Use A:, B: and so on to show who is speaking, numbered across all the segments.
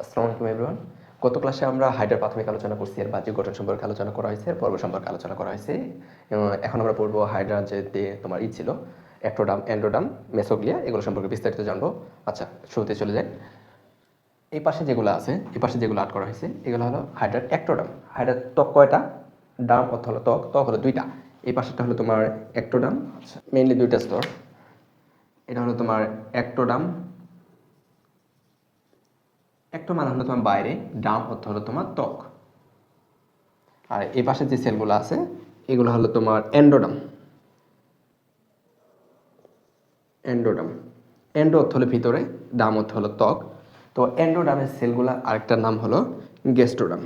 A: আসসালামু আলাইকুম এভরিওয়ান গত ক্লাসে আমরা হাইডার প্রাথমিক আলোচনা করছি, এর বাহ্যিক গঠন সম্পর্কে আলোচনা করা হয়েছে পর্ব সম্পর্কে আলোচনা করা হয়েছে। এখন আমরা পড়ব হাইড্রা যে তোমার ই ছিল অ্যাক্টোডাম অ্যান্ড্রোডাম, মেসোগ্লিয়া, এগুলো সম্পর্কে বিস্তারিত জানব। আচ্ছা শুরুতে চলে যাই। এই পাশে যেগুলো আছে, এই পাশে যেগুলো আট করা হয়েছে, এগুলো হলো হাইড্রার অ্যাক্টোডাম হাইড্রার ত্বক কয়টা? ডাম অর্থ হলো ত্বক ত্বক হলো দুইটা। এই পাশেরটা হলো তোমার অ্যাক্টোডাম মেইনলি দুইটা স্তর এটা হলো তোমার অ্যাক্টোডাম একটা মানে হলো তোমার বাইরে ডাম অর্থ হলো তোমার ত্বক। আর এই পাশে যে সেলগুলো আছে, এগুলো হলো তোমার অ্যান্ডোডাম অ্যান্ডোডাম অ্যান্ডো অর্থ হলো ভিতরে, ডাম অর্থ হলো ত্বক। তো অ্যান্ডোডামের সেলগুলো আরেকটার নাম হলো গেস্টোডাম।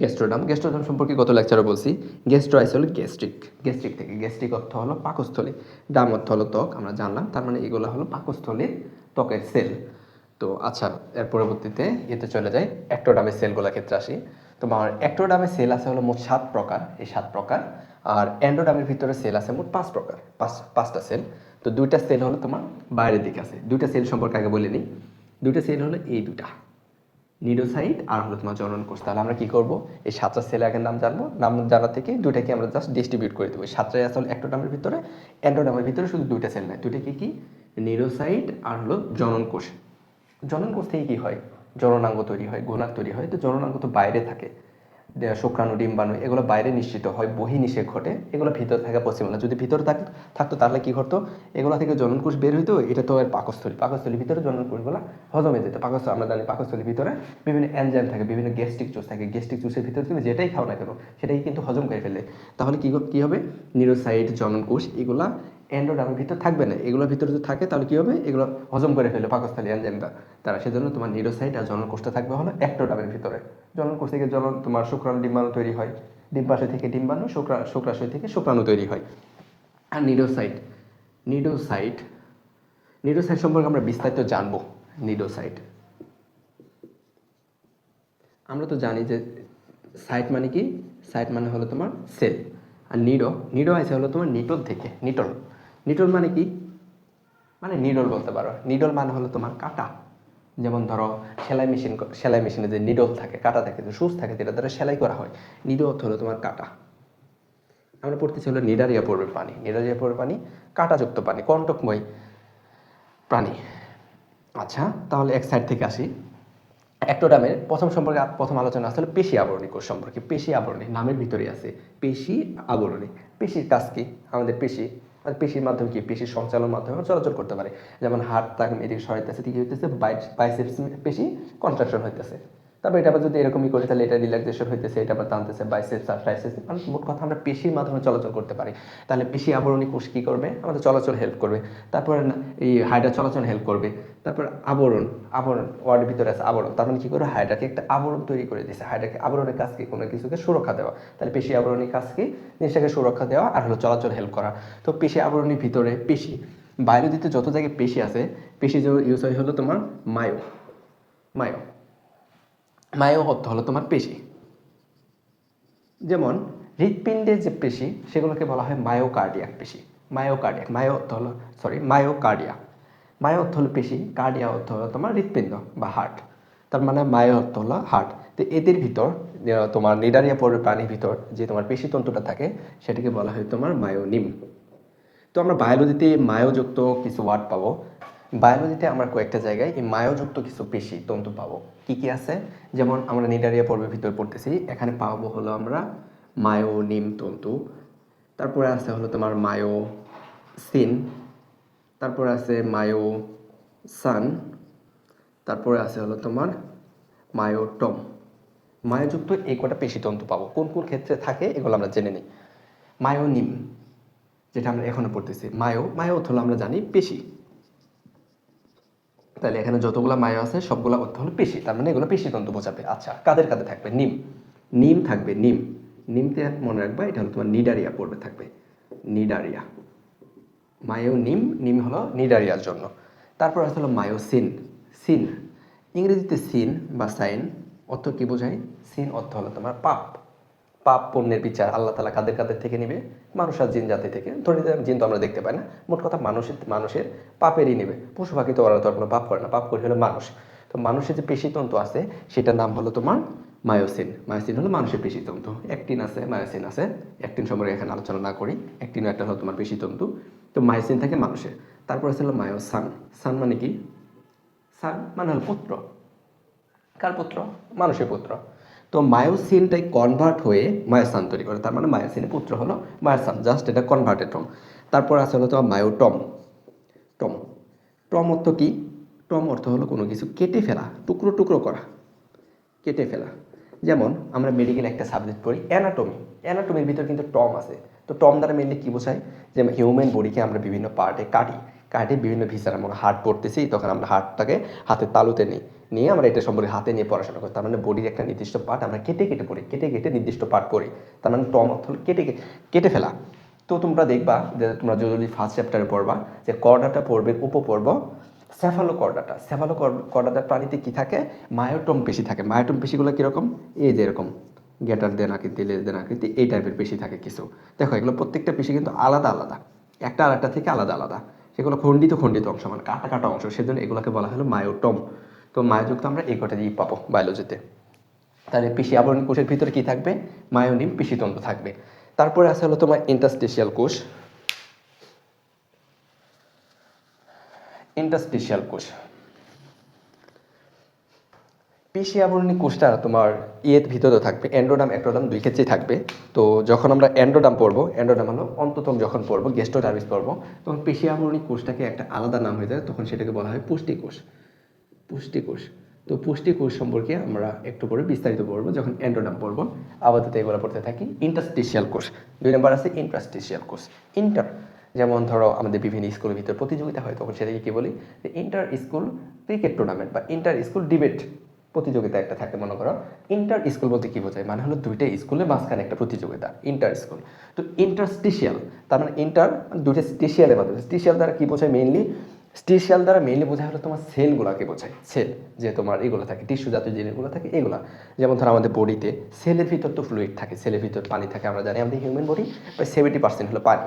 A: গেস্ট্রোডাম গেস্ট্রোডাম সম্পর্কে গত লেকচারে বলছি। গেস্ট্রোআইস হলো গ্যাস্ট্রিক গ্যাস্ট্রিক থেকে গ্যাস্ট্রিক অর্থ হলো পাকস্থলী। ডাম অর্থ হলো ত্বক, আমরা জানলাম। তার মানে এগুলো হলো পাকস্থলীর ত্বকের সেল তো আচ্ছা এর পরবর্তীতে এতে চলে যায় অ্যাক্টোডামের সেলগুলোর ক্ষেত্রে আসি। তোমার অ্যাক্টোডামের সেল আছে হলো মোট সাত প্রকার, এই সাত প্রকার। আর অ্যান্ডোডামের ভিতরে সেল আছে মোট পাঁচ প্রকার, পাঁচ, পাঁচটা সেল তো দুইটা সেল হলো তোমার বাইরের দিকে আছে। দুইটা সেল সম্পর্কে আগে বলে নিই। দুইটা সেল হলো এই দুটা নিডোসাইট আর হলো তোমার জনন কোষ। তাহলে আমরা কি করব? এই সাতটা সেল আগের নাম জানব। নাম জানা থেকে দুইটাকে আমরা জাস্ট ডিস্ট্রিবিউট করে দেবো। সাতটায় আসল নামের ভিতরে অ্যান্ডোডামের ভিতরে শুধু দুইটা সেল নয়। দুইটা কি? কি নিডোসাইট আর হলো জনন কোষ। জনন কোষ থেকে কী হয়? জননাঙ্গ তৈরি হয় গোনার তৈরি হয়। তো জননাঙ্গ তো বাইরে থাকে। শুক্রাণু, ডিম্বাণু, এগুলো বাইরে নিশ্চিত হয়, বহি নিষেক ঘটে। এগুলো ভিতরে থাকা পসিবল যদি ভিতরে থাক, থাকতো তাহলে কি ঘটতো? এগুলো থেকে জননকোষ বের হইতো, এটা তো এর পাকস্থলী। পাকস্থলীর ভিতরে জননকোষগুলো হজমে যেত। পাকস্থলী আমরা জানি পাকস্থলীর ভিতরে বিভিন্ন এনজাইম থাকে, বিভিন্ন গ্যাস্ট্রিক জুস থাকে। গ্যাস্ট্রিক জুসের ভিতরে তুমি যেটাই খাও না কেন সেটাই কিন্তু হজম করে ফেলে তাহলে কি কি হবে? নিউরোসাইট জননকোষ এগুলা অ্যান্ড্রোডামের ভিতর থাকবে না। এগুলোর ভিতরে যদি থাকে, তাহলে কী হবে? এগুলো হজম করে ফেলে পাকস্থলী এনজাইমটা তারা সেজন্য তোমার নিউরোসাইট আর জননকোষটা থাকবে হলো অ্যাক্টোডামের ভিতরে। জননকোষ থেকে জন তোমার শুক্রাণু ডিম্বাণু তৈরি হয়। ডিম্বাশয় থেকে ডিম্বাণু, শুক্রা, শুক্রাশয় থেকে শুক্রাণু তৈরি হয়। আর নিডোসাইট নিডোসাইট নিডোসাইট সম্পর্কে আমরা বিস্তারিত জানব নিডোসাইট আমরা তো জানি যে সাইট মানে কি? সাইট মানে হলো তোমার সেল। আর নিডো নিডো আছে হলো তোমার নিটল থেকে নিটল নিটল মানে কি? মানে নিডল বলতে পারো। নিডল মানে হলো তোমার কাটা। যেমন ধরো, সেলাই মেশিন সেলাই মেশিনে যে নিডল থাকে, কাটা থাকে, যে সুচ থাকে, যেটা দ্বারা সেলাই করা হয়। নিডো অর্থ হলো তোমার কাটা। আমরা পড়তেছি হলো নিডারিয়া পড়বে পানি। নিডারিয়া পড়বে পানি, কাঁটাযুক্ত পানি, কণ্টকময় প্রাণী। আচ্ছা তাহলে এক সাইড থেকে আসি। অ্যাক্টোডামের প্রথম সম্পর্কে প্রথম আলোচনা আসলে পেশি আবরণী কোষ সম্পর্কে। পেশি আবরণী, নামের ভিতরে আছে। পেশি আবরণী। পেশির কাজ কি? আমাদের পেশি। আর পেশির মাধ্যমে কি? পেশির সঞ্চালন মাধ্যমে চলাচল করতে পারে। যেমন হাত তাক এদিকে সরাইতেছে কি হইতেছে বাইসেপস, পেশি কন্ট্রাকশন হইতেছে। তারপর এটা আবার যদি এরকমই করি, তাহলে এটা রিল্যাক্সেশন হইতেছে, এটা আবার টানতেছে বাইসেপস আর ট্রাইসেপস মানে মোট কথা আমরা পেশির মাধ্যমে চলাচল করতে পারি। তাহলে পেশি আবরণী কোষ কী করবে? আমাদের চলাচল হেল্প করবে। তারপর এই হাইড্রা চলাচল হেল্প করবে। তারপর আবরণ আবরণ ওয়ার্ডের ভিতরে আছে আবরণ। তার মানে কি করে? হাইড্রাকে একটা আবরণ তৈরি করে দিয়েছে হাইড্রাকে আবরণের কাজ কি? কোনো কিছুকে সুরক্ষা দেওয়া। তাহলে পেশি আবরণীর কাজ কি? জিনিসটাকে সুরক্ষা দেওয়া আর হলো চলাচল হেল্প করা। তো পেশি আবরণীর ভিতরে পেশি বায়োলজিতে যত জায়গায় পেশি আছে, পেশি যে ইউজ হয় হলো তোমার মায়ো। মায়ো। মায়ো অর্থ হলো তোমার পেশি। যেমন হৃৎপিণ্ডের যে পেশি, সেগুলোকে বলা হয় মায়োকার্ডিয়াক পেশি। মায়োকার্ডিয়াক মায়ো অর্থ হলো সরি মায়োকার্ডিয়া মায়ো অর্থ হলো পেশি কার্ডিয়া অর্থ হলো তোমার হৃৎপিণ্ড বা হার্ট তার মানে মায়ো অর্থ হলো হার্ট তো এদের ভিতর তোমার নিডারিয়া পড়ে প্রাণীর ভিতর যে তোমার পেশিতন্ত্রটা থাকে, সেটাকে বলা হয় তোমার মায়োনিম। তো আমরা বায়োলজিতে মায়োযুক্ত কিছু ওয়ার্ড পাবো। বায়োলজিতে আমরা কয়েকটা জায়গায় এই মায়োযুক্ত কিছু পেশি, তন্তু পাবো। কি কি আছে? যেমন আমরা নিডারিয়া পর্বের ভিতরে পড়তেছি, এখানে পাবো হলো আমরা মায়োনিম তন্তু। তারপরে আছে হলো তোমার মায়ো, সিন। তারপরে আছে মায়ো, সান। তারপরে আছে হলো তোমার মায়োটম মায়োযুক্ত এই কটা পেশিতন্তু পাবো। কোন কোন ক্ষেত্রে থাকে এগুলো আমরা জেনে নিই। মায়োনিম যেটা আমরা এখনও পড়তেছি। মায়ো মায়ো হলো আমরা জানি পেশি। তাহলে এখানে যতগুলো মায়ো আছে, সবগুলো অর্থ হলো পেশি। তার মানে এগুলো পেশিতন্তু বোঝাবে। আচ্ছা কাদের কাদের থাকবে? নিম। নিম থাকবে, নিম। নিমতে মনে রাখবা, এটা হলো তোমার নিডারিয়া পড়বে থাকবে। নিডারিয়া। মায়ো নিম নিম হলো নিডারিয়ার জন্য। তারপর আছে হলো মায়োসিন সিন। ইংরেজিতে সিন বা সাইন অর্থ কি বোঝায়? সিন অর্থ হলো তোমার পাপ। পাপ পুণ্যের বিচার আল্লাহ তালা কাদের কাদের থেকে নেবে? মানুষ আর জিন জাতি থেকে। ধরে নিতে জিন তো আমরা দেখতে পাই না। মোট কথা মানুষের মানুষের পাপেরই নেবে। পশু পাখি তো ওরা তো আর কোনো পাপ করে না। পাপ করে হলো মানুষ। তো মানুষের যে পেশিতন্তু আছে, সেটার নাম হলো তোমার মায়োসিন। মায়োসিন হলো মানুষের পেশিতন্তু। একটিন আছে, মায়োসিন আছে। একটিন সম্পর্কে এখানে আলোচনা না করি। একটিন একটা হলো তোমার পেশিতন্তু। তো মায়োসিন থাকে মানুষের। তারপর আছে হলো মায়োসান। সান মানে কি? সান মানে হলো পুত্র। কার পুত্র? মানুষের পুত্র। তো মায়োসিনটাই কনভার্ট হয়ে মায়োসান তৈরি করে। তার মানে মায়োসিনের পুত্র হলো মায়োসান জাস্ট এটা কনভার্টেড ফর্ম তারপর আছে হলো তোমার মায়োটম। টম। টম অর্থ কি? টম অর্থ হলো কোনো কিছু কেটে ফেলা, টুকরো টুকরো করা, কেটে ফেলা। যেমন আমরা মেডিকেল একটা সাবজেক্ট পড়ি অ্যানাটমি অ্যানাটমির ভিতর কিন্তু টম আছে। তো টম দ্বারা মেনলি কী বোঝায়? যে হিউম্যান বডিকে আমরা বিভিন্ন পার্টে কাটি। কাটে বিভিন্ন ভিসার আমরা হার্ট পড়তেছি তখন আমরা হার্টটাকে হাতের তালুতে নিই। নিয়ে আমরা এটা সম্পর্কে হাতে নিয়ে পড়াশোনা করি। তার মানে বডির একটা নির্দিষ্ট পার্ট আমরা কেটে কেটে পড়ি, কেটে কেটে নির্দিষ্ট পার্ট পড়ি তার মানে টম অর্থ কেটে কেটে ফেলা। তো তোমরা দেখবা যে তোমরা যদি ফার্স্ট চ্যাপ্টারে পড়বা যে কর্ডাটা পড়বে উপপর্ব স্যাফালো কর্ডাটা স্যাফালো কর্ডাটা প্রাণীতে কি থাকে? মায়োটম পেশি থাকে। মায়োটম পেশিগুলো কীরকম? এই যে এরকম। গেটার দেন আকৃতি, লেজ দেন আকৃতি, এই টাইপের পেশি থাকে কিছু। দেখো, এগুলো প্রত্যেকটা পেশি কিন্তু আলাদা আলাদা। একটা আরেকটা থেকে আলাদা আলাদা। সেগুলো খণ্ডিত খণ্ডিত অংশ মানে কাটা কাটা অংশ। সেজন্য এগুলোকে বলা হলো মায়োটম। তো মায়োযুক্ত আমরা এই কটা দিয়ে পাবো বায়োলজিতে তাহলে পেশি আবরণী কোষের ভিতরে কি থাকবে? মায়োনিম পেশিতন্ত্র থাকবে। তারপরে আছে হলো তোমার ইন্টারস্টেশিয়াল কোষ। ইন্টারস্টেশিয়াল কোষ। পেশি আবরণী কোষটা তোমার ইয়ের ভিতরে থাকবে অ্যান্ড্রোডাম অ্যাক্টোডাম দুই ক্ষেত্রেই থাকবে। তো যখন আমরা অ্যান্ড্রোডাম পড়ব অ্যান্ড্রোডাম হলো অন্ততম যখন পড়ব গেস্টোডার্মিস পড়ব, তখন পেশি আবরণী কোষটাকে একটা আলাদা নাম হয়ে যায়, তখন সেটাকে বলা হয় পুষ্টিকোষ। পুষ্টিকোষ। তো পুষ্টিকোষ সম্পর্কে আমরা একটু পরে বিস্তারিত পড়ব যখন অ্যান্ড্রোডাম পড়ব আপাতত এগুলো পড়তে থাকি। ইন্টারস্টিশিয়াল কোষ। দুই নম্বর আছে ইন্টারস্টিশিয়াল কোষ। ইন্টার যেমন ধরো আমাদের বিভিন্ন স্কুলের ভিতরে প্রতিযোগিতা হয়, তখন সেটাকে কি বলি? ইন্টার স্কুল ক্রিকেট টুর্নামেন্ট বা ইন্টার স্কুল ডিবেট প্রতিযোগিতা একটা থাকে, মনে করো। ইন্টার স্কুল বলতে কি বোঝায়? মানে হলো দুইটা স্কুলের মাঝখানে একটা প্রতিযোগিতা ইন্টার স্কুল তো ইন্টারস্টিশিয়াল তার মানে ইন্টার দুইটা স্টেশিয়ালের মাধ্যমে। স্টেশিয়াল দ্বারা কি বোঝায় মেইনলি স্টেশিয়াল দ্বারা মেইনলি বোঝায় হলো তোমার সেলগুলোকে বোঝায়। সেল যে তোমার এগুলো থাকে টিস্যু জাতীয় জিনিসগুলো থাকে, এগুলো। যেমন ধরো আমাদের বডিতে সেলের ভিতর তো ফ্লুইড থাকে সেলের ভিতর পানি থাকে, আমরা জানি আমাদের হিউম্যান বডি প্রায় সেভেন্টি পার্সেন্ট হলো পানি।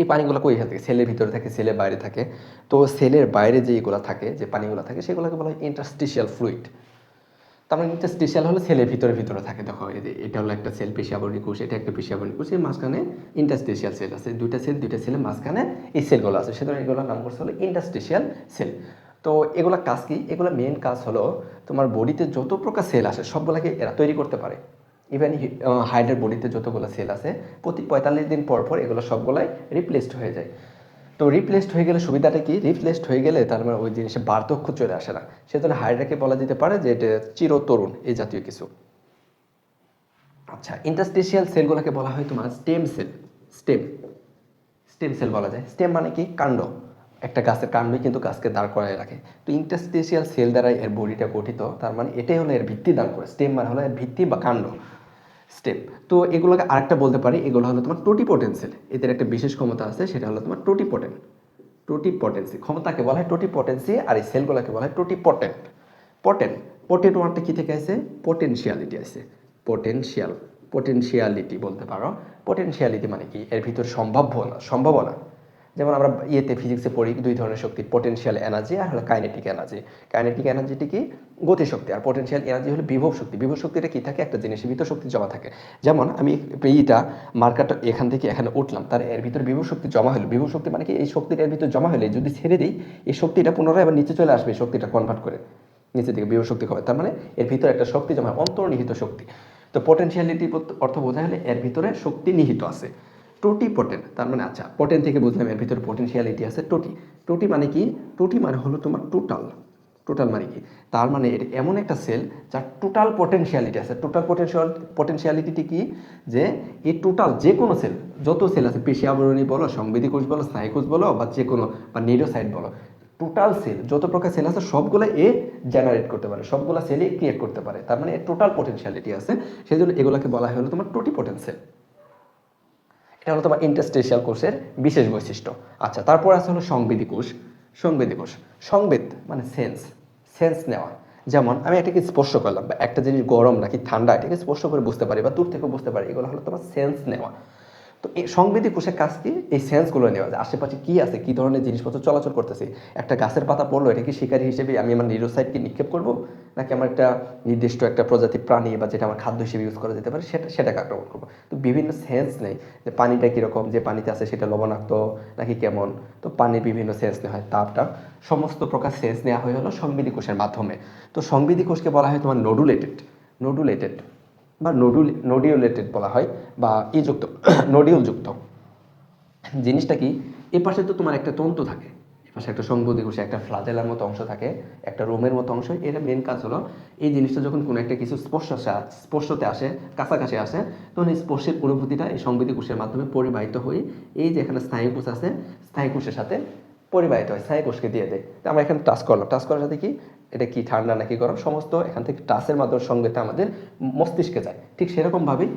A: এই পানিগুলো কই থাকে? সেলের ভিতরে থাকে সেলের বাইরে থাকে। তো সেলের বাইরে যে এগুলো থাকে, যে পানিগুলো থাকে, সেগুলোকে বলা হয় ইন্টারস্টিশিয়াল ফ্লুইড তার মানে ইন্টারস্টিশিয়াল হলো সেলের ভিতরে ভিতরে থাকে। দেখো এটা হলো একটা সেল পেশি আবরণী কোষ, এটা একটা পেশি আবরণী কোষ, এর মাঝখানে ইন্টারস্টিশিয়াল সেল আছে। দুইটা সেল দুইটা সেলের মাঝখানে এই সেলগুলো আছে। সুতরাং এগুলোর নাম করছে হলো ইন্টারস্টিশিয়াল সেল তো এগুলা কাজ কি? এগুলো মেন কাজ হলো তোমার বডিতে যত প্রকার সেল আসে, সবগুলোকে এরা তৈরি করতে পারে। ইভেন হাইডের বডিতে যতগুলো সেল আছে, প্রতি পঁয়তাল্লিশ দিন পর পর এগুলো সবগুলাই রিপ্লেসড হয়ে যায়। তো রিপ্লেসড হয়ে গেলে সুবিধাটা কি? রিপ্লেসড হয়ে গেলে তার মানে ওই জিনিসে বার্ধক্য চলে আসে না। সেজন্য হাইড্রাকে বলা যেতে পারে যে এটা চিরতরুণ এই জাতীয় কিছু। আচ্ছা ইন্টারস্টেশিয়াল সেলগুলোকে বলা হয় তোমার stem cell stem stem cell বলা যায়। স্টেম মানে কি? কাণ্ড। একটা গাছের কাণ্ডই কিন্তু গাছকে দাঁড় করায় রাখে। তো ইন্টারস্টেশিয়াল সেল দ্বারা এর বডিটা গঠিত, তার মানে এটাই হলো এর ভিত্তি দান করে। স্টেম মানে হলো এর ভিত্তি বা কাণ্ড। স্টেপ তো এগুলোকে আরেকটা বলতে পারি, এগুলো হলো তোমার টোটিপোটেন্সিয়াল এদের একটা বিশেষ ক্ষমতা আছে, সেটা হলো তোমার টোটিপটেন্ট টোটি পটেন্সি ক্ষমতাকে বলা হয় টোটিপটেন্সি আর এই সেলগুলোকে বলা হয় টোটিপটেন্ট পটেন পটেন্ট ওয়ার্ডটা কী থেকে আছে পোটেনশিয়ালিটি আছে পোটেনশিয়াল পোটেনশিয়ালিটি বলতে পারো। পোটেনশিয়ালিটি মানে কি? এর ভিতর সম্ভাব্য সম্ভাবনা। যেমন আমরা ইয়েতে ফিজিক্সে পড়ি দুই ধরনের শক্তি পোটেনশিয়াল এনার্জি আর হলো কাইনেটিক এনার্জি কাইনেটিক এনার্জিটি কি? গতিশক্তি আর পোটেনশিয়াল এনার্জি হলো বিভব শক্তি। বিভব শক্তিটা কি থাকে? একটা জিনিসের ভিতর শক্তি জমা থাকে। যেমন আমি এইটা মার্কারটা এখান থেকে এখানে উঠলাম, তার এর ভিতর বিভব শক্তি জমা হলো। বিভব শক্তি মানে কি? এই শক্তিটা এর ভিতর জমা হলে যদি ছেড়ে দিই, এই শক্তিটা পুনরায় আবার নিচে চলে আসবে শক্তিটা কনভার্ট করে। নিচে থেকে বিভব শক্তি হবে। তার মানে এর ভিতরে একটা শক্তি জমা অন্তর্নিহিত শক্তি। তো পোটেনশিয়ালিটি অর্থ বোঝা হলে এর ভিতরে শক্তি নিহিত আছে। টোটি পটেন, তার মানে আচ্ছা পটেন থেকে বুঝলাম এর ভিতরে পোটেনশিয়ালিটি আছে টোটি টোটি মানে কি? টোটি মানে হলো তোমার টোটাল টোটাল মানে কি? তার মানে এটা এমন একটা সেল যার টোটাল পোটেনশিয়ালিটি আছে। টোটাল পোটেনশিয়াল পোটেনশিয়ালিটি কি? যে এই টোটাল যে কোনো সেল যত সেল আছে, পেশি আবরণী বলো, সংবেদী কোষ বলো, স্নায়ু কোষ বলো, বা যে কোনো, বা নিউরোসাইট বলো টোটাল সেল যত প্রকার সেল আছে সবগুলো এ জেনারেট করতে পারে। সবগুলো সেলই ক্রিয়েট করতে পারে। তার মানে টোটাল পোটেনশিয়ালিটি আছে। সেই জন্য এগুলোকে বলা হলো তোমার টোটি পোটেনশিয়াল এটা হলো তোমার ইন্টারস্টেশিয়াল কোষের বিশেষ বৈশিষ্ট্য। আচ্ছা তারপর আছে হলো সংবেদী কোষ। সংবেদী কোষ। সংবেদ মানে সেন্স সেন্স নেওয়া। যেমন আমি এটাকে স্পর্শ করলাম বা একটা জিনিস গরম নাকি ঠান্ডা, এটাকে স্পর্শ করে বুঝতে পারি বা দূর থেকে বুঝতে পারি, এগুলো হলো তোমার সেন্স নেওয়া। তো এই সংবেদী কোষের কাজ কি? এই সেন্সগুলো নেওয়া যায়। আশেপাশে কী আছে? কি ধরনের জিনিসপত্র চলাচল করতেছে? একটা গাছের পাতা পড়ল, এটা কি শিকারী হিসেবে আমি আমার নিরোসাইডকে নিক্ষেপ করব? নাকি আমার একটা নির্দিষ্ট একটা প্রজাতির প্রাণী বা যেটা আমার খাদ্য হিসেবে ইউজ করা যেতে পারে, সেটা, সেটাকে আক্রমণ করব? তো বিভিন্ন সেন্স নেই যে পানিটা কীরকম, যে পানিতে আছে সেটা লবণাক্ত নাকি কেমন? তো পানির বিভিন্ন সেন্স নেওয়া হয়, তাপটা। সমস্ত প্রকার সেন্স নেওয়া হয়ে হলো সংবিধি কোষের মাধ্যমে। তো সংবিধি কোষকে বলা হয় তোমার নোডুলেটেড নোডুলেটেড বা নোডুল নোডিউলেটেড বলা হয় বা ইযুক্ত নোডিউলযুক্ত জিনিসটা কি? এ পাশে তো তোমার একটা তন্তু থাকে। এ পাশে একটা সংবদি কোষে একটা ফ্লাজেলার মতো অংশ থাকে, একটা রোমের মতো অংশ। এর মেন কাজ হলো, এই জিনিসটা যখন কোনো একটা কিছু স্পর্শ স্পর্শতে আসে, কাছাকাছি আসে, তখন এই স্পর্শের অনুভূতিটা এই সংবেদী কোষের মাধ্যমে পরিবাহিত হয়ে, এই যে এখানে স্নায়ু কোষ আছে, স্নায়ু কোষের সাথে পরিবাহিত হয়, স্নায়ু কোষকে দিয়ে দেয়। আমরা এখানে টাচ করলাম। টাচ করার সাথে কি? এটা কি ঠান্ডা নাকি গরম, সমস্ত এখান থেকে টাচের মাধ্যমে সংবেদটা আমাদের মস্তিষ্কে যায়। ঠিক সেরকমভাবেই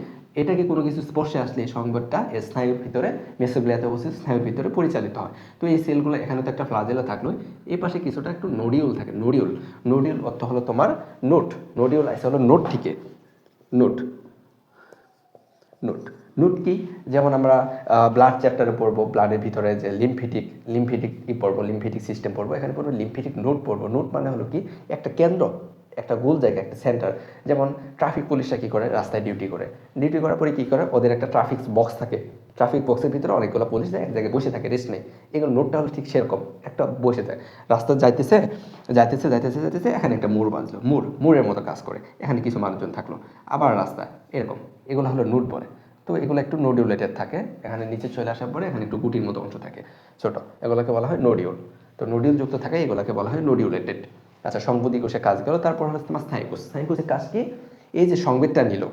A: এটাকে কোনো কিছু স্পর্শে আসলে এই সংবেদটা স্নায়ুর ভিতরে, মেসোগ্লিয়াতে অবস্থিত স্নায়ুর ভিতরে পরিচালিত হয়। তো এই সেলগুলো এখানে তো একটা ফ্লাজেলা থাকল এই পাশে কিছুটা একটু নডিউল থাকে, নডিউল। নডিউল অর্থ হলো তোমার নোট। নডিউল আছে হলো নোট থেকে নোট। নোট। নোট কি? যেমন আমরা ব্লাড চ্যাপ্টারে পড়ব ব্লাডের ভিতরে যে লিম্ফিটিক লিম্ফিটিক ই পড়ব লিম্ফিটিক সিস্টেম পড়ব, এখানে পড়ব লিম্ফিটিক নোট পড়ব। নোট মানে হলো কি? একটা কেন্দ্র, একটা গোল জায়গা, একটা সেন্টার যেমন ট্রাফিক পুলিশরা কী করে? রাস্তায় ডিউটি করে। ডিউটি করার পরে কী করে? ওদের একটা ট্রাফিক বক্স থাকে। ট্রাফিক বক্সের ভিতরে অনেকগুলো পুলিশ এক জায়গায় বসে থাকে রেস্ট নেই। এগুলো নোটটা হলো ঠিক সেরকম। একটা বসে থাকে রাস্তা যাইতেছে যাইতেছে যাইতেছে যাইতেছে, এখানে একটা মুড় বাঁধলো। মুড়, মুড়ের মতো কাজ করে। এখানে কিছু মানুষজন থাকল। আবার রাস্তা এরকম। এগুলো হলো নোট বলে। তো এগুলো একটু নোডিউলেটেড থাকে। এখানে নিচে চলে আসার পরে এখানে একটু গুটির মতো অংশ থাকে। ছোট। এগুলোকে বলা হয় নোডিউল তো নোডিউল যুক্ত থাকে এগুলোকে বলা হয় নোডিউলেটেড আচ্ছা সংবদি কোষে কাজ গেল তারপর হলো তোমার স্নায়ু কোষ। স্নায়ু কোষের কাজ কি? এই যে সংবেদটা নিল,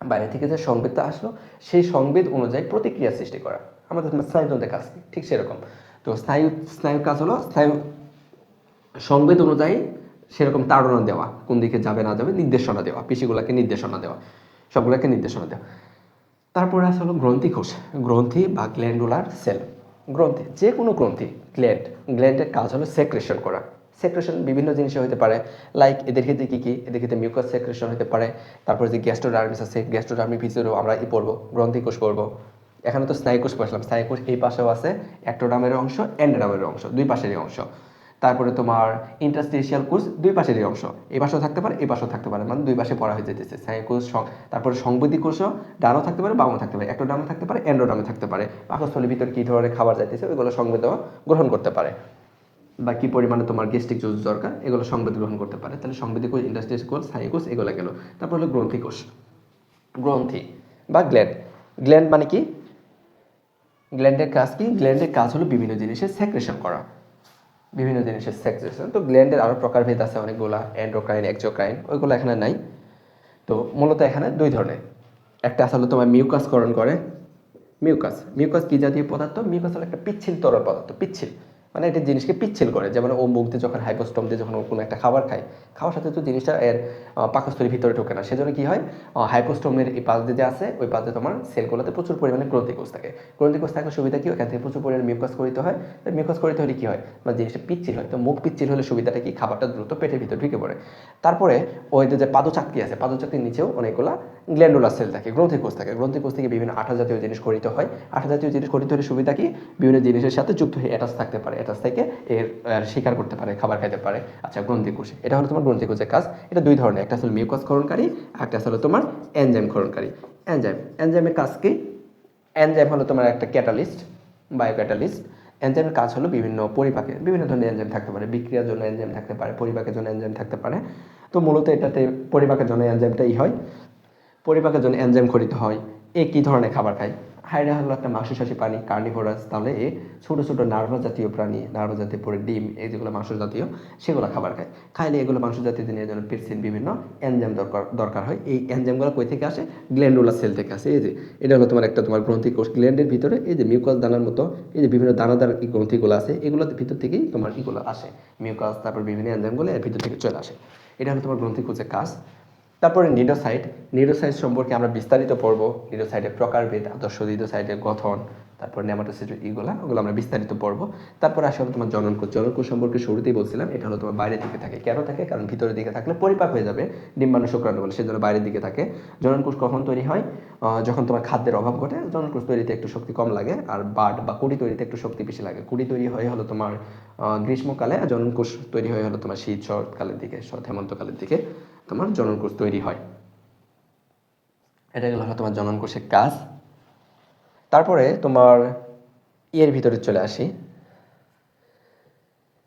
A: বাইরে থেকে যে সংবেদটা আসলো, সেই সংবেদ অনুযায়ী প্রতিক্রিয়া সৃষ্টি করা। আমাদের স্নায়ুতন্ত্রের কাজ? ঠিক সেরকম। তো স্নায়ু স্নায়ুর কাজ হলো স্নায়ু সংবেদ অনুযায়ী সেরকম তাড়না দেওয়া। কোন দিকে যাবে না যাবে নির্দেশনা দেওয়া। পেশিগুলোকে নির্দেশনা দেওয়া। সবগুলোকে নির্দেশনা দেওয়া। তারপরে আসে হলো গ্রন্থি কোষ। গ্রন্থি বা গ্ল্যান্ডুলার সেল গ্রন্থি যে কোনো গ্রন্থি গ্ল্যান্ড গ্ল্যান্ডের কাজ হলো সেক্রেশন করা। সেক্রেশন বিভিন্ন জিনিসে হতে পারে লাইক এদের ক্ষেত্রে কী কী? এদের ক্ষেত্রে মিউকাস সেক্রেশন হতে পারে, তারপরে যে গ্যাস্ট্রোডার্মিস আছে গ্যাস্ট্রোডার্মির ভিতরেও আমরা ই পড়ব, গ্রন্থি কোষ পড়ব। এখানে তো স্নায়ু কোষ পড়লাম স্নায়ু এই পাশেও আছে অ্যাক্টোডামের অংশ অ্যান্ডোডামের অংশ, দুই পাশেরই অংশ। তারপরে তোমার ইন্টারস্টেশিয়াল কোষ দুই পাশেরই অংশ। এই পাশেও থাকতে পারে এই পাশেও থাকতে পারে। মানে দুই পাশে পড়া হয়ে যেতেছে। স্নায়ু কোষ সং- তারপরে সংবেদী কোষও ডানও থাকতে পারে বামও থাকতে পারে। অ্যাক্টোডামও থাকতে পারে অ্যান্ডোডামে থাকতে পারে। পাকস্থলীর ভিতর কী ধরনের খাবার যাইতেছে, ওইগুলো সংবেদ গ্রহণ করতে পারে। বা কী পরিমাণে তোমার গেস্টিক জুস দরকার, এগুলো সংবেদ গ্রহণ করতে পারে। তাহলে সংবেদী কোষ ইন্ডাস্ট্রিয়াল কোষ স্নায়ু কোষ এগুলো গেল। তারপর হলো গ্রন্থি কোষ গ্রন্থি বা গ্ল্যান্ড গ্ল্যান্ড মানে কি? গ্ল্যান্ডের কাজ কি? গ্ল্যান্ডের কাজ হলো বিভিন্ন জিনিসের সেক্রেশন করা। বিভিন্ন জিনিসের সেক্রেশন তো গ্ল্যান্ডের আরও প্রকারভেদ আছে, অনেকগুলা অ্যান্ড্রোক্রাইন একজোক্রাইন ওইগুলো এখানে নাই। তো মূলত এখানে দুই ধরনের। একটা আসলে তোমার মিউকাসকরণ করে। মিউকাস মিউকাস কী জাতীয় পদার্থ? মিউকাস হলো একটা পিচ্ছিল তরল পদার্থ, পিচ্ছিল। মানে এটা জিনিসকে পিচ্ছিল করে। যেমন ও মুখ দিয়ে যখন হাইপোস্টম দিয়ে যখন ও কোনো একটা খাবার খায়, খাওয়ার সাথে তো জিনিসটা এর পাকস্থলীর ভিতরে ঢোকে না। সেজন্য কি হয়? হাইপোস্টমের এই পাশ দিয়ে যে আছে, ওই পাশ দিয়ে তোমার সেলগুলোতে প্রচুর পরিমাণে গ্রন্থিকোষ থাকে। গ্রন্থিকোষ থাকার সুবিধা কি? এখান থেকে প্রচুর পরিমাণে মিউকাস করিত হয়। মিউকাস করিত হলে কি হয়? মানে জিনিসটা পিচ্ছিল হয়। তো মুখ পিচ্ছিল হলে সুবিধাটা কি? খাবারটা দ্রুত পেটের ভিতরে ঢুকে পড়ে। তারপরে ওই যে পাদচাকতি আছে, পাদচাকতির নিচেও অনেকগুলা গ্ল্যান্ডুলার সেল থাকে গ্রন্থিকোষ থাকে। গ্রন্থিকোষ থেকে বিভিন্ন আঠা জাতীয় জিনিস গঠিত হয়। আঠা জাতীয় জিনিস গঠিত হলে সুবিধা কি? বিভিন্ন জিনিসের সাথে যুক্ত হয়ে অ্যাটাচ থাকতে পারে। অ্যাটাচ থেকে এর শিকার করতে পারে, খাবার খাইতে পারে। আচ্ছা গ্রন্থিকোষ এটা হলো তোমার গ্রন্থিকোষের কাজ। এটা দুই ধরনের। একটা হলো মিউকাস ক্ষরণকারী একটা হলো তোমার এনজাইম ক্ষরণকারী এনজাইম। এনজাইমের কাজ কি? এনজাইম হলো তোমার একটা ক্যাটালিস্ট বায়ো ক্যাটালিস্ট এনজাইমের কাজ হলো বিভিন্ন পরিপাকে, বিভিন্ন ধরনের এনজাইম থাকতে পারে। বিক্রিয়ার জন্য এনজাইম থাকতে পারে, পরিপাকের জন্য এনজাইম থাকতে পারে। তো মূলত এটাতে পরিপাকের জন্য এনজাইমটাই হয়। পরিপাকের জন্য এনজাইম খরিত হয়। এ কী ধরনের খাবার খায়? হাইরা হলো একটা মাংসশাসী প্রাণী কার্নিভোরাস, তাহলে এ ছোটো ছোটো নার্ভা জাতীয় প্রাণী নার্ভা জাতীয় পরে ডিম এই যেগুলো মাংস জাতীয় সেগুলো খাবার খায়। খাইলে এগুলো মাংস জাতীয় জিনিসের জন্য পেরসিন বিভিন্ন এনজাইম দরকার দরকার হয়। এই এনজাইমগুলো কই থেকে আসে? গ্ল্যান্ডুলার সেল থেকে আসে। এই যে, এটা হলো তোমার একটা তোমার গ্রন্থি কোষ। গ্ল্যান্ডের ভিতরে এই যে মিউকাস দানার মতো, এই যে বিভিন্ন দানাদার গ্রন্থিগুলো আছে এগুলোর ভিতর থেকেই তোমার এগুলো আসে। মিউকাস, তারপর বিভিন্ন এনজাইমগুলো এর ভিতর থেকে চলে আসে। এটা হলো তোমার গ্রন্থি কোষের কাজ। তারপরে নিডোসাইট। নিডোসাইট সম্পর্কে আমরা বিস্তারিত পড়ব। নিডোসাইটের প্রকারভেদ আদর্শ নিডোসাইটের গঠন, তারপর নেমাটোসিস্ট ইগুলা ওগুলো আমরা বিস্তারিত পড়ব। তারপর আসলে তোমার জননকোষ জননকোষ সম্পর্কে শুরুতেই বলছিলাম, এটা হলো তোমার বাইরের দিকে থাকে। কেন থাকে? কারণ ভিতরের দিকে থাকলে পরিপাক হয়ে যাবে ডিম্বাণু শুক্রাণু বলে সেজন্য বাইরের দিকে থাকে। জননকোষ কখন তৈরি হয়? যখন তোমার খাদ্যের অভাব ঘটে জননকোষ তৈরিতে একটু শক্তি কম লাগে, আর বাট বা কুড়ি তৈরিতে একটু শক্তি বেশি লাগে। কুড়ি তৈরি হয়ে হলো তোমার গ্রীষ্মকালে, আর জননকোষ তৈরি হয়ে হলো তোমার শীত, শরৎকালের দিকে, শরৎ হেমন্তকালের দিকে। তোমার জননকোষ তৈরি হয়। এটা হলো তোমার জননকোষের কাজ। তারপরে তোমার ইয়ের ভিতরে চলে আসি।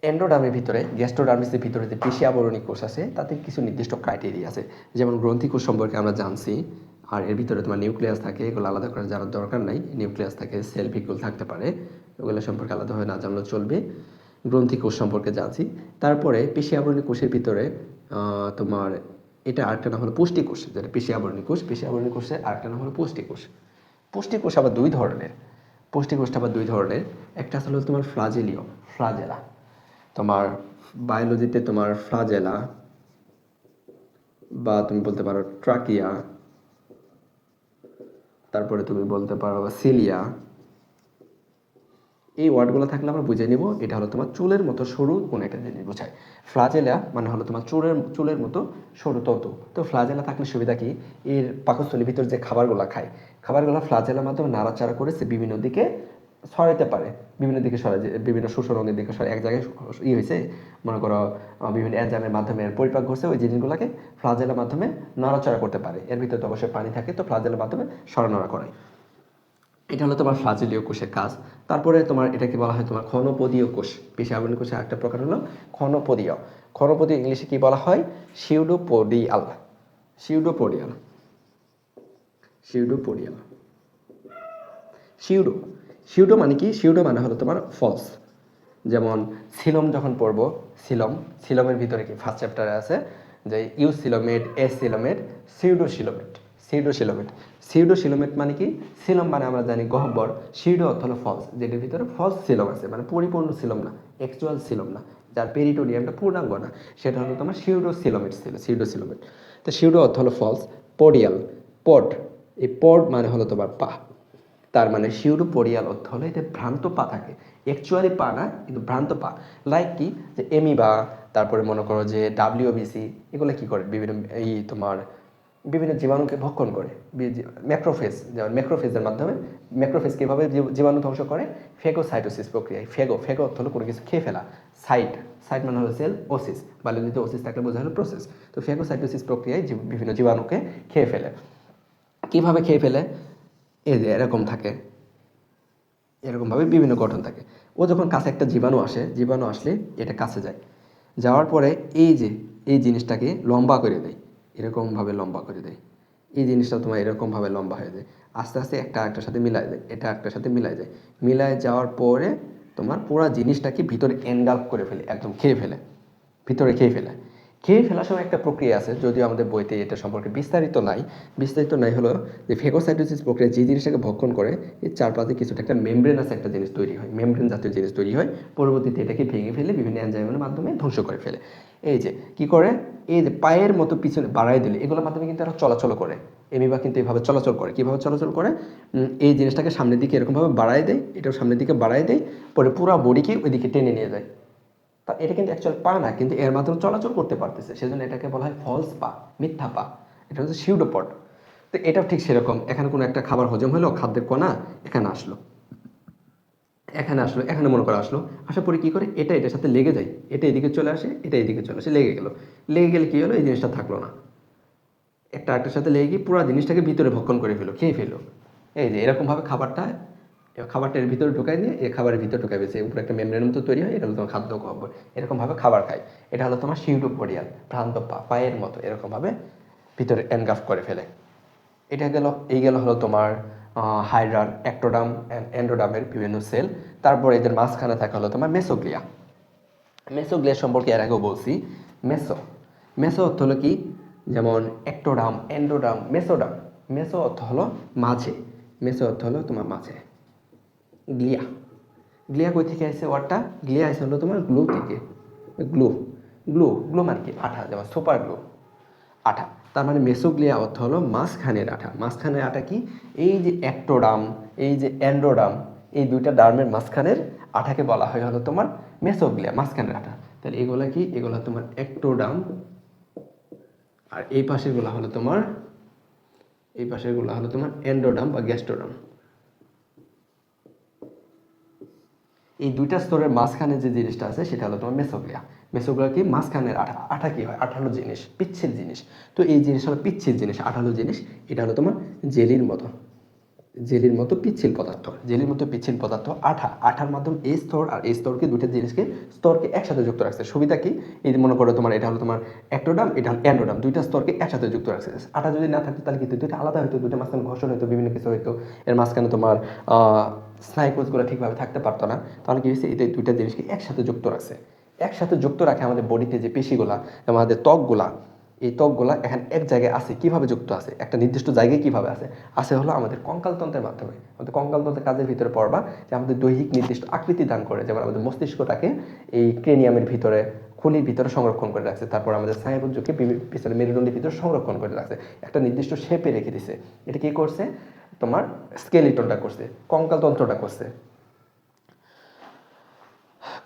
A: এন্ডোডামের ভিতরে গ্যাস্ট্রোডার্মিসের ভিতরে যে পেশি আবরণী কোষ আছে, তাতে কিছু নির্দিষ্ট ক্রাইটেরিয়া আছে। যেমন গ্রন্থি কোষ সম্পর্কে আমরা জানছি, আর এর ভিতরে তোমার নিউক্লিয়াস থাকে, এগুলো আলাদা করে জানার দরকার নাই। নিউক্লিয়াস থাকে সেল ভিকুল থাকতে পারে, ওগুলো সম্পর্কে আলাদাভাবে না জানলেও চলবে। গ্রন্থি কোষ সম্পর্কে জানছি। তারপরে পেশি আবরণী কোষের ভিতরে তোমার এটা আরেকটা নাম হলো পুষ্টি কোষ যেটা পেশি আবরণী কোষ। পেশি আবরণী কোষের আরেকটা নাম হলো পুষ্টি কোষ পুষ্টি কোষ আবার দুই ধরনের। পুষ্টি কোষটা আবার দুই ধরনের। একটা হলো তোমার ফ্লাজেলীয় ফ্লাজেলা। তোমার বায়োলজিতে তোমার ফ্লাজেলা বা তুমি বলতে পারো ট্রাকিয়া, তারপরে তুমি বলতে পারো সিলিয়া। এই ওয়ার্ডগুলো থাকলে আমরা বুঝে নিব এটা হলো তোমার চুলের মতো সরু কোন একটা জিনিস, বোঝায়? ফ্লাজেলা মানে হলো তোমার চুলের চুলের মতো সরু তত। তো ফ্লাজেলা থাকলে সুবিধা কি? এর পাকস্থলীর ভিতর যে খাবারগুলো খায়, খাবারগুলো ফ্লাজেলার মাধ্যমে নাড়াচাড়া করে সে বিভিন্ন দিকে সরাইতে পারে। বিভিন্ন দিকে সরাই, যে- বিভিন্ন অঙ্গের দিকে সরাই, এক জায়গায় ই হয়েছে, মনে করো বিভিন্ন এনজামের মাধ্যমে পরিপাক ঘটছে, ওই জিনিসগুলোকে ফ্লাজেলার মাধ্যমে নড়াচড়া করতে পারে। এর ভিতরে তো অবশ্যই পানি থাকে, তো ফ্লাজেলার মাধ্যমে সরানোড়া করায় এটা হলো তোমার ফ্লাজেলীয় কোষের কাজ। তারপরে তোমার এটাকে বলা হয় তোমার ক্ষণপদীয় কোষ। পেশি আবরণী কোষের একটা প্রকার হলো ক্ষণপদীয়। ক্ষণপদীয় ইংলিশে কি বলা হয়? সিউডোপোডিয়াল সিউডোপোডিয়াল সিউডোপোডিয়াল সিউডো সিউডো মানে কি? সিউডো মানে হলো তোমার ফলস যেমন সিলম যখন পড়ব সিলম সিলমের ভিতরে কি ফার্স্ট চ্যাপ্টারে আছে? যে eucoelomate S coelomate pseudocoelomate pseudocoelomate pseudocoelomate মানে কি? সিলম মানে আমরা জানি গহ্বর সিউডো অর্থ হলো ফলস যেটার ভিতরে ফলস সিলম আছে মানে পরিপূর্ণ সিলম না অ্যাকচুয়াল সিলম না, যার পেরিটোরিয়ামটা পূর্ণাঙ্গ না, সেটা হলো তোমার সিউডো সিলোমেট ছিল সিউডো সিলোমেট তো সিউডো অর্থ হলো ফলস পোডিয়াল পড এই পড মানে হলো তোমার পা, তার মানে শিউরু পরিয়াল অর্থ হলো এতে ভ্রান্ত পা থাকে অ্যাকচুয়ালি পা না, কিন্তু ভ্রান্ত পা লাইক কি? যে এমিবা তারপরে মনে করো যে ডাব্লিউবিসি এগুলো কি করে? বিভিন্ন এই তোমার বিভিন্ন জীবাণুকে ভক্ষণ করে। ম্যাক্রোফেজ যেমন ম্যাক্রোফেজের মাধ্যমে ম্যাক্রোফেজ কীভাবে জীবাণু ধ্বংস করে? ফেগোসাইটোসিস প্রক্রিয়ায়। ফেগো ফেগো অর্থ হলো কোনো কিছু খেয়ে ফেলা। সাইট সাইট মানে হলো সেল ওসিস বায়োলজিতে ওসিস থাকলে বোঝা হলো প্রসেস তো ফেগোসাইটোসিস প্রক্রিয়ায় বিভিন্ন জীবাণুকে খেয়ে ফেলে। কীভাবে খেয়ে ফেলে? এই যে এরকম থাকে। এরকমভাবে বিভিন্ন গঠন থাকে। ও যখন কাছে একটা জীবাণু আসে, জীবাণু আসলে এটা কাছে যায়। যাওয়ার পরে এই যে, এই জিনিসটাকে লম্বা করে দেয়। এরকমভাবে লম্বা করে দেয়। এই জিনিসটা তোমার এরকমভাবে লম্বা হয়ে যায়। আস্তে আস্তে একটা একটার সাথে মিলাই যায়, এটা একটার সাথে মিলাই যায়। মিলাই যাওয়ার পরে তোমার পুরো জিনিসটাকে ভিতরে এনগাল্প করে ফেলে, একদম খেয়ে ফেলে। ভিতরে খেয়ে ফেলে। খেয়ে ফেলার সময় একটা প্রক্রিয়া আছে, যদিও আমাদের বইতে এটা সম্পর্কে বিস্তারিত নাই। বিস্তারিত নাই হলো যে ফেগোসাইটোসিস প্রক্রিয়া যে জিনিসটাকে ভক্ষণ করে, এর চারপাশে কিছুটা একটা মেমব্রেন আছে একটা জিনিস তৈরি হয় মেমব্রেন জাতীয় জিনিস তৈরি হয়। পরবর্তীতে এটাকে ভেঙে ফেলে বিভিন্ন এনজাইমের মাধ্যমে ধ্বংস করে ফেলে। এই যে, কি করে? এই যে পায়ের মতো পিছনে বাড়াই দিলে, এগুলোর মাধ্যমে কিন্তু এরা চলাচল করে। এমিবা কিন্তু এইভাবে চলাচল করে। কীভাবে চলাচল করে? এই জিনিসটাকে সামনের দিকে এরকমভাবে বাড়াই দেয়, এটাও সামনের দিকে বাড়াই দেয়, পরে পুরো বডিকে ওইদিকে টেনে নিয়ে যায়। তা এটা কিন্তু অ্যাকচুয়াল পা না, কিন্তু এর মাধ্যমে চলাচল করতে পারতেছে। সেজন্য এটাকে বলা হয় ফলস পা, মিথ্যা পা। এটা হচ্ছে সিউডোপড তো এটাও ঠিক সেরকম। এখানে কোনো একটা খাবার হজম হলো, খাদ্যের কণা এখানে আসলো। এখানে আসলো, এখানে মনে করে আসলো। আসার পরে কী করে? এটা এটার সাথে লেগে যায়। এটা এদিকে চলে আসে, এটা এদিকে চলে আসে, লেগে গেল। লেগে গেলে কী হলো? এই জিনিসটা থাকল না। একটা একটার সাথে লেগে গিয়ে পুরো জিনিসটাকে ভিতরে ভক্ষণ করে ফেলো, খেয়ে ফেলো। এই যে এরকমভাবে খাবারটা এ খাবারটা এর ভিতরে ঢুকাই দিয়ে এই খাবারের ভিতরে ঢুকাই দিয়েছে। উপরে একটা মেমব্রেনের মতো তৈরি হয় এটা হলো তোমার খাদ্য গহ্বর এরকমভাবে খাবার খায় এটা হলো তোমার শিউডোপোডিয়াল ভ্রান্ত পা পায়ের মতো এরকমভাবে ভিতরে এনগাফ করে ফেলে। এটা গেল, এই গেল হলো তোমার হাইড্রার অ্যাক্টোডাম অ্যান্ড অ্যান্ডোডামের বিভিন্ন সেল। তারপর এদের মাঝখানে থাকা হলো তোমার মেসোগ্লিয়া। মেসোগ্লিয়া সম্পর্কে এর আগেও বলছি। মেসো মেসো অর্থ হলো কি? যেমন অ্যাক্টোডাম অ্যান্ডোডাম মেসোডাম। মেসো অর্থ হলো মাঝে। মেসো অর্থ হলো তোমার মাঝে। গ্লিয়া গ্লিয়া কই থেকে আসছে ওয়ার্ডটা গ্লিয়া আসছে হলো তোমার গ্লু থেকে। গ্লু গ্লু গ্লু মানে কি? আঠা, যেমন সুপার গ্লু আঠা। তার মানে মেসোগ্লিয়া অর্থ হলো মাঝখানের আঠা। মাঝখানের আঠা কি? এই যে অ্যাক্টোডাম এই যে অ্যান্ড্রোডাম এই দুইটা ডার্মের মাঝখানের আঠাকে বলা হয় হলো তোমার মেসোগ্লিয়া মাঝখানের আঠা। তাহলে এগুলা কি? এগুলো তোমার একটোডাম আর এই পাশেরগুলো হলো তোমার, এই পাশেরগুলো হলো তোমার এন্ডোডাম বা গ্যাস্ট্রোডাম এই দুইটা স্তরের মাঝখানে যে জিনিসটা আছে, সেটা হলো তোমার মেসোগ্লিয়া মেসোগ্লিয়া কি? মাঝখানের আঠা আঠা কি হয়? আঠালো জিনিস, পিচ্ছিল জিনিস। তো এই জিনিস হলো পিচ্ছিল জিনিস, আঠালো জিনিস। এটা হলো তোমার জেলির মতো। জেলির মতো পিচ্ছিল পদার্থ। জেলির মতো পিচ্ছিল পদার্থ, আঠা। আঠার মাধ্যমে এই স্তর আর এই স্তরকে দুইটা জিনিসকে স্তরকে একসাথে যুক্ত রাখছে। সুবিধা কি? এই মনে করো তোমার এটা হলো তোমার অ্যাক্টোডাম এটা হলো অ্যান্ডোডাম দুইটা স্তরকে একসাথে যুক্ত রাখছে। আঠা যদি না থাকতো তাহলে কিন্তু দুইটা আলাদা হতো দুইটা মাঝখানে ঘর্ষণ হতো বিভিন্ন কিছু হতো এর মাঝখানে তোমার স্নায়ুকোষগুলো ঠিকভাবে থাকতে পারতো না। তাহলে কি হয়েছে? এই দুইটা জিনিসকে একসাথে যুক্ত রাখছে। একসাথে যুক্ত রাখে আমাদের বডিতে যে পেশিগুলা আমাদের ত্বকগুলা, এই ত্বকগুলা এখানে এক জায়গায় আছে, কীভাবে যুক্ত আছে? একটা নির্দিষ্ট জায়গায় কীভাবে আছে? আছে হলো আমাদের কঙ্কালতন্ত্রের মাধ্যমে। আমাদের কঙ্কালতন্ত্রের কাজের ভিতরে পড়বা যে আমাদের দৈহিক নির্দিষ্ট আকৃতি দান করে, যেমন আমাদের মস্তিষ্কটাকে এই ক্রেনিয়ামের ভিতরে, খুলির ভিতরে সংরক্ষণ করে রাখছে। তারপর আমাদের স্নায়ুপুঞ্জকে পিছনে মেরুদণ্ডের ভিতরে সংরক্ষণ করে রাখছে। একটা নির্দিষ্ট শেপে রেখে দিছে। এটা কি করছে? তোমার স্কেলিটনটা করছে, কঙ্কালতন্ত্রটা করছে।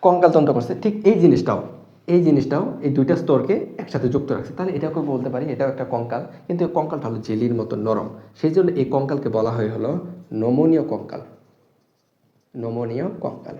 A: কঙ্কালতন্ত্র করছে, ঠিক এই জিনিসটাও এই জিনিসটাও এই দুইটা স্তরকে একসাথে যুক্ত রাখছে। তাহলে এটাকে বলতে পারি, এটাও একটা কঙ্কাল, কিন্তু এই কঙ্কালটা হলো জেলির মতো নরম। সেই জন্য এই কঙ্কালকে বলা হয় হলো নমনীয় কঙ্কাল। নমনীয় কঙ্কাল।